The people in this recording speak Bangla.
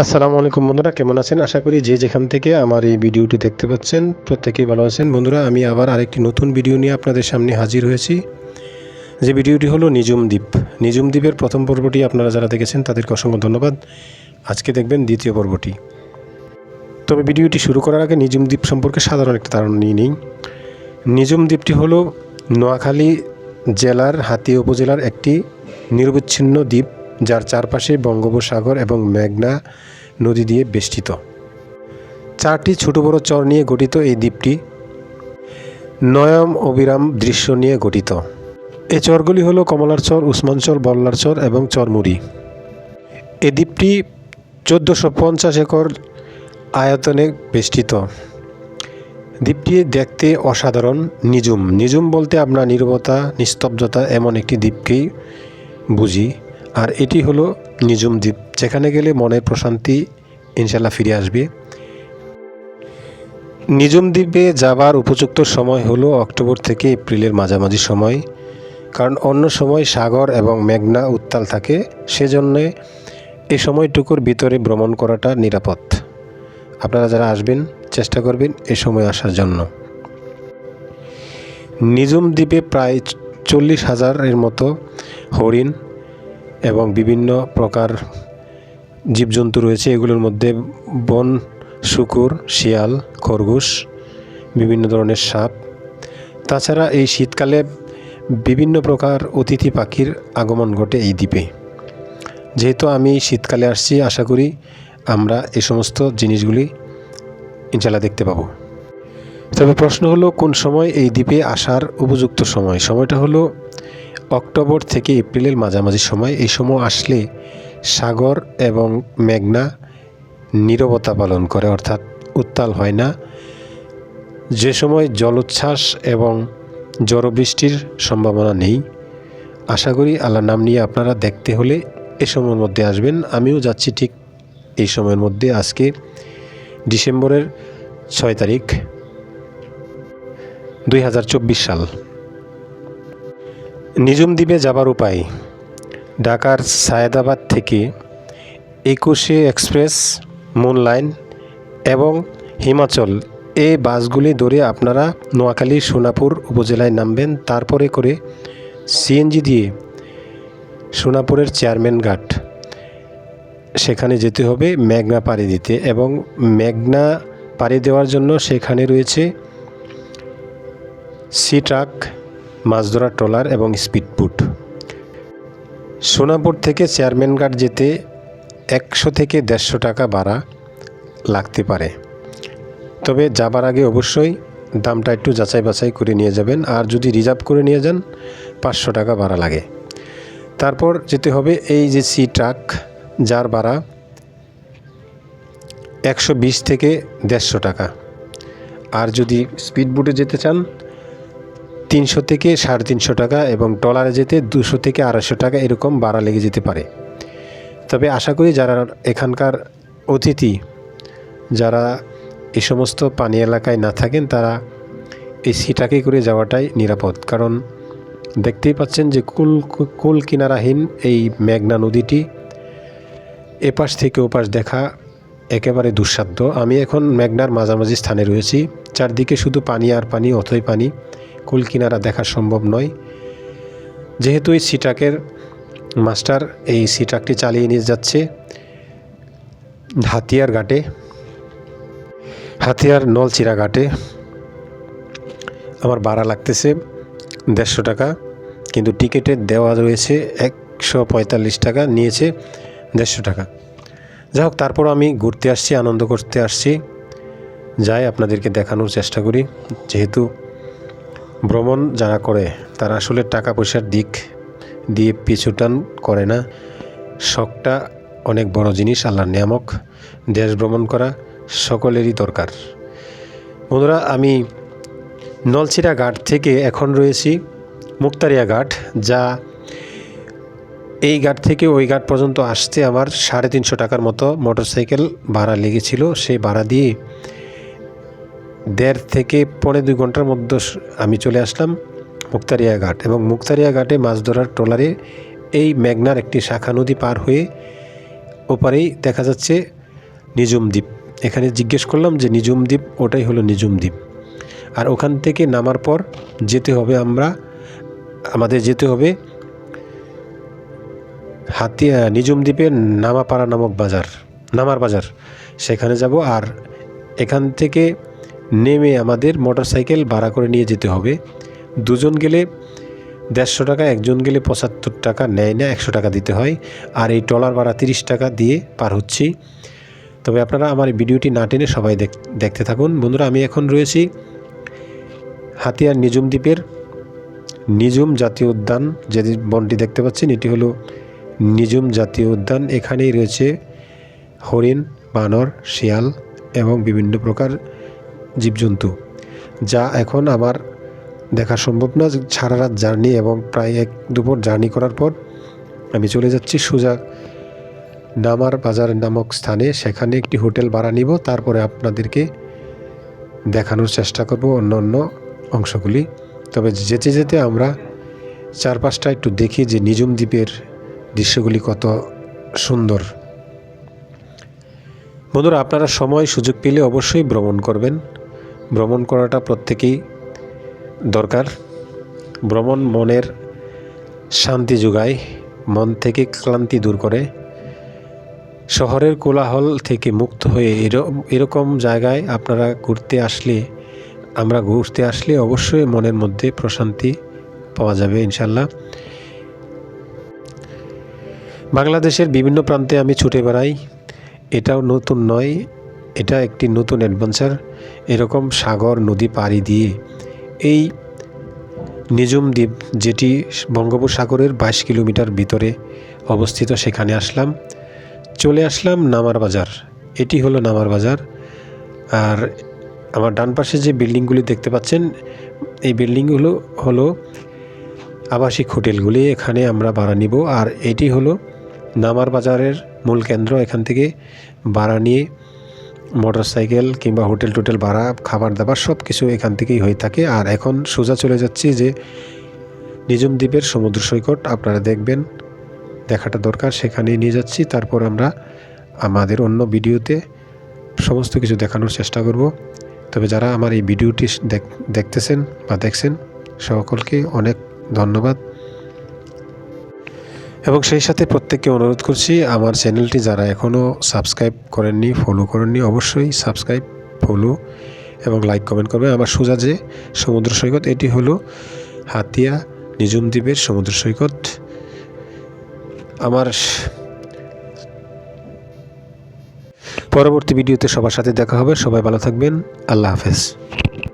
আসসালামু আলাইকুম বন্ধুরা, কেমন আছেন? আশা করি যে যেখান থেকে আমার এই ভিডিওটি দেখতে পাচ্ছেন, প্রত্যেকেই ভালো আছেন। বন্ধুরা, আমি আবার আরেকটি নতুন ভিডিও নিয়ে আপনাদের সামনে হাজির হয়েছি। যে ভিডিওটি হলো নিজুম দ্বীপ। নিজুম দ্বীপের প্রথম পর্বটি আপনারা যারা দেখেছেন, তাদেরকে অসংখ্য ধন্যবাদ। আজকে দেখবেন দ্বিতীয় পর্বটি। তবে ভিডিওটি শুরু করার আগে নিজুম দ্বীপ সম্পর্কে সাধারণ একটা ধারণা নিয়ে নিই। নিজুম দ্বীপটি হলো নোয়াখালী জেলার হাতিয়া উপজেলার একটি নিরবচ্ছিন্ন দ্বীপ। যার চারপাশে বঙ্গোপসাগর এবং মেঘনা নদী দিয়ে বেষ্টিত। চারটি ছোট বড় চর নিয়ে গঠিত এই দ্বীপটি নয়ম অবিরাম দৃশ্য নিয়ে গঠিত। এই চরগুলি হলো কমলার চর, উসমান বল্লার চর এবং চরমুড়ি। এই দ্বীপটি চোদ্দোশো পঞ্চাশ একর আয়তনে বেষ্টিত। দ্বীপটি দেখতে অসাধারণ নিজুম নিজুম বলতে আমরা নিরবতা, নিস্তব্ধতা এমন একটি দ্বীপকেই বুঝি। আর এটি হলো নিজুম দ্বীপ, যেখানে গেলে মনের প্রশান্তি ইনশাল্লাহ ফিরে আসবে। নিজুম দ্বীপে যাবার উপযুক্ত সময় হলো অক্টোবর থেকে এপ্রিলের মাঝামাঝি সময়, কারণ অন্য সময় সাগর এবং মেঘনা উত্তাল থাকে, সেজন্যে এই সময়টুকুর ভিতরে ভ্রমণ করাটা নিরাপদ। আপনারা যারা আসবেন, চেষ্টা করবেন এ সময় আসার জন্য। নিজুম দ্বীপে প্রায় চল্লিশ হাজারের মতো হরিণ এবং বিভিন্ন প্রকার জীবজন্তু রয়েছে। এগুলোর মধ্যে বন, শুকুর, শিয়াল, খরগোশ, বিভিন্ন ধরনের সাপ। তাছাড়া এই শীতকালে বিভিন্ন প্রকার অতিথি পাখির আগমন ঘটে এই দ্বীপে। যেহেতু আমি শীতকালে আসছি, আশা করি আমরা এই সমস্ত জিনিসগুলি ইনশাল্লাহ দেখতে পাবো। তবে প্রশ্ন হলো, কোন সময় এই দ্বীপে আসার উপযুক্ত সময়? সময়টা হলো অক্টোবর থেকে এপ্রিলের মাঝামাঝি সময় এই সময় আসলে সাগর এবং মেঘনা নীরবতা পালন করে, অর্থাৎ উত্তাল হয় না। যে সময় জলোচ্ছ্বাস এবং জড়বৃষ্টির সম্ভাবনা নেই। আশা করি আল্লাহ নাম নিয়ে আপনারা দেখতে হলে এ সময়ের মধ্যে আসবেন। আমিও যাচ্ছি ঠিক এই সময়ের মধ্যে আজকে ডিসেম্বরের ছয় তারিখ, দুই হাজার চব্বিশ সাল। নিজুম দ্বীপে যাবার উপায়। ঢাকার সায়েদাবাদ থেকে একুশে এক্সপ্রেস মুন লাইন এবং হিমাচল এই বাসগুলি ধরে আপনারা নোয়াখালী, সোনাপুর উপজেলায় নামবেন। তারপরে করে সিএনজি দিয়ে সোনাপুরের চেয়ারম্যান ঘাট। সেখানে যেতে হবে মেঘনা পাড়ি দিতে এবং মেঘনা পাড়ি দেওয়ার জন্য সেখানে রয়েছে সি ট্রাক। মাছ ধরার ট্রলার এবং স্পিডবোট সোনাপুর থেকে চেয়ারম্যান ঘাট যেতে একশো থেকে দেড়শো টাকা ভাড়া লাগতে পারে। তবে যাবার আগে অবশ্যই দামটা একটু যাচাই বাছাই করে নিয়ে যাবেন আর যদি রিজার্ভ করে নিয়ে যান, পাঁচশো টাকা ভাড়া লাগে। তারপর যেতে হবে এই যে সি ট্রাক, যার ভাড়া একশো বিশ থেকে দেড়শো টাকা। আর যদি স্পিডবোটে যেতে চান তিনশো থেকে সাড়ে তিনশো টাকা এবং ট্রলারে যেতে দুশো থেকে আড়াইশো টাকা এরকম ভাড়া লেগে যেতে পারে। তবে আশা করি যারা এখানকার অতিথি, যারা এ সমস্ত পানি এলাকায় না থাকেন, তারা এই সিটাকে করে যাওয়াটাই নিরাপদ। কারণ দেখতেই পাচ্ছেন যে কুল কুল কিনারাহীন এই মেঘনা নদীটি এপাশ থেকে ওপাশ দেখা একেবারে দুঃসাধ্য। আমি এখন মেঘনার মাঝামাঝি স্থানে রয়েছি। চারদিকে শুধু পানি আর পানি অথই পানি। কুল কিনারা দেখা সম্ভব নয়। যেহেতু এই সিটাকের মাস্টার এই সিটাকটি চালিয়ে নিয়ে যাচ্ছে হাতিয়ার ঘাটে, হাতিয়ার নলচিরা ঘাটে। আমার ভাড়া লাগতেছে দেড়শো টাকা, কিন্তু টিকিটের দেওয়া রয়েছে একশো পঁয়তাল্লিশ টাকা, নিয়েছে দেড়শো টাকা। যাই হোক, তারপর আমি ঘুরতে আসছি, আনন্দ করতে আসছি। যাই, আপনাদেরকে দেখানোর চেষ্টা করি। যেহেতু ভ্রমণ যারা করে, তারা আসলে টাকা পয়সার দিক দিয়ে পিছুটান করে না। শখটা অনেক বড় জিনিস, আল্লাহর নিয়ামক। দেশ ভ্রমণ করা সকলেরই দরকার। বন্ধুরা, আমি নলছিরা ঘাট থেকে এখন রয়েছি, মুক্তারিয়া ঘাট, যা এই ঘাট থেকে ওই ঘাট পর্যন্ত আসতে আমার সাড়ে তিনশো টাকার মতো মোটরসাইকেল ভাড়া লেগেছিল। সেই ভাড়া দিয়ে দেড় থেকে পৌনে দুই ঘণ্টার মধ্যে আমি চলে আসলাম মুক্তারিয়া ঘাট এবং মুক্তারিয়া ঘাটে মাছ ধরার ট্রলারে এই মেঘনার একটি শাখা নদী পার হয়ে ওপারেই দেখা যাচ্ছে নিজুম দ্বীপ। এখানে জিজ্ঞেস করলাম যে নিজুম দ্বীপ, ওটাই হলো নিজুম দ্বীপ। আর ওখান থেকে নামার পর যেতে হবে আমরা, আমাদের যেতে হবে হাতিয়া নিজুম দ্বীপের নামাপাড়া নামক বাজার, নামার বাজার। সেখানে যাব আর এখান থেকে নেমে আমাদের মোটরসাইকেল ভাড়া করে নিয়ে যেতে হবে। দুজন গেলে দেড়শো টাকা, একজন গেলে পঁচাত্তর টাকা, নেয় না, একশো টাকা দিতে হয়। আর এই ট্রলার ভাড়া তিরিশ টাকা দিয়ে পার হচ্ছি। তবে আপনারা আমার ভিডিওটি না টেনে সবাই দেখ, দেখতে থাকুন। বন্ধুরা, আমি এখন রয়েছি হাতিয়ার নিজুম দ্বীপের নিজুম জাতীয় উদ্যান, যে বনটি দেখতে পাচ্ছেন, এটি হলো নিজুম জাতীয় উদ্যান। এখানেই রয়েছে হরিণ, বানর, শিয়াল এবং বিভিন্ন প্রকার জীবজন্তু, যা এখন আমার দেখা সম্ভব না সারা রাত জার্নি এবং প্রায় এক দুপুর জার্নি করার পর আমি চলে যাচ্ছি সোজা নামার বাজার নামক স্থানে। সেখানে একটি হোটেল ভাড়া নিব, তারপরে আপনাদেরকে দেখানোর চেষ্টা করব অন্য অন্য অংশগুলি। তবে যেতে যেতে আমরা চারপাশটা একটু দেখি যে নিজুম দ্বীপের দৃশ্যগুলি কত সুন্দর। বন্ধুরা, আপনারা সময় সুযোগ পেলে অবশ্যই ভ্রমণ করবেন। ভ্রমণ করাটা প্রত্যেকেই দরকার। ভ্রমণ মনের শান্তি যোগায়, মন থেকে ক্লান্তি দূর করে। শহরের কোলাহল থেকে মুক্ত হয়ে এরকম জায়গায় আপনারা ঘুরতে আসলে, আমরা ঘুরতে আসলে অবশ্যই মনের মধ্যে প্রশান্তি পাওয়া যাবে ইনশাল্লাহ বাংলাদেশের বিভিন্ন প্রান্তে আমি ছুটে বেড়াই। এটাও নতুন নয় এটা একটি নতুন অ্যাডভেঞ্চার। এরকম সাগর নদী পাড়ি দিয়ে এই নিজুম দ্বীপ, যেটি বঙ্গোপসাগরের বাইশ কিলোমিটার ভিতরে অবস্থিত, সেখানে আসলাম। চলে আসলাম নামার বাজার। এটি হলো নামার বাজার। আর আমার ডান পাশে যে বিল্ডিংগুলি দেখতে পাচ্ছেন, এই বিল্ডিংগুলো হলো আবাসিক হোটেলগুলি। এখানে আমরা ভাড়া নিব। আর এটি হলো নামার বাজারের মূল কেন্দ্র। এখান থেকে ভাড়া নিয়ে মোটর সাইকেল কিংবা হোটেল টোটেল ভাড়া, খাবার দাবার সব কিছু এখান থেকেই হয়ে থাকে। আর এখন সোজা চলে যাচ্ছি যে নিজুম দ্বীপের সমুদ্র সৈকত। আপনারা দেখবেন, দেখাটা দরকার, সেখানেই নিয়ে যাচ্ছি। তারপর আমরা আমাদের অন্য ভিডিওতে সমস্ত কিছু দেখানোর চেষ্টা করব। তবে যারা আমার এই ভিডিওটি দেখ- দেখতেছেন বা দেখছেন, সকলকে অনেক ধন্যবাদ। এবং সেই সাথে প্রত্যেককে অনুরোধ করছি, আমার চ্যানেলটি যারা এখনও সাবস্ক্রাইব করেননি ফলো করেননি, অবশ্যই সাবস্ক্রাইব ফলো এবং লাইক কমেন্ট করবেন আমার সোজা যে সমুদ্র সৈকত, এটি হলো হাতিয়া নিজুম দ্বীপের সমুদ্র সৈকত। আমার পরবর্তী ভিডিওতে সবার সাথে দেখা হবে। সবাই ভালো থাকবেন। আল্লাহ হাফেজ।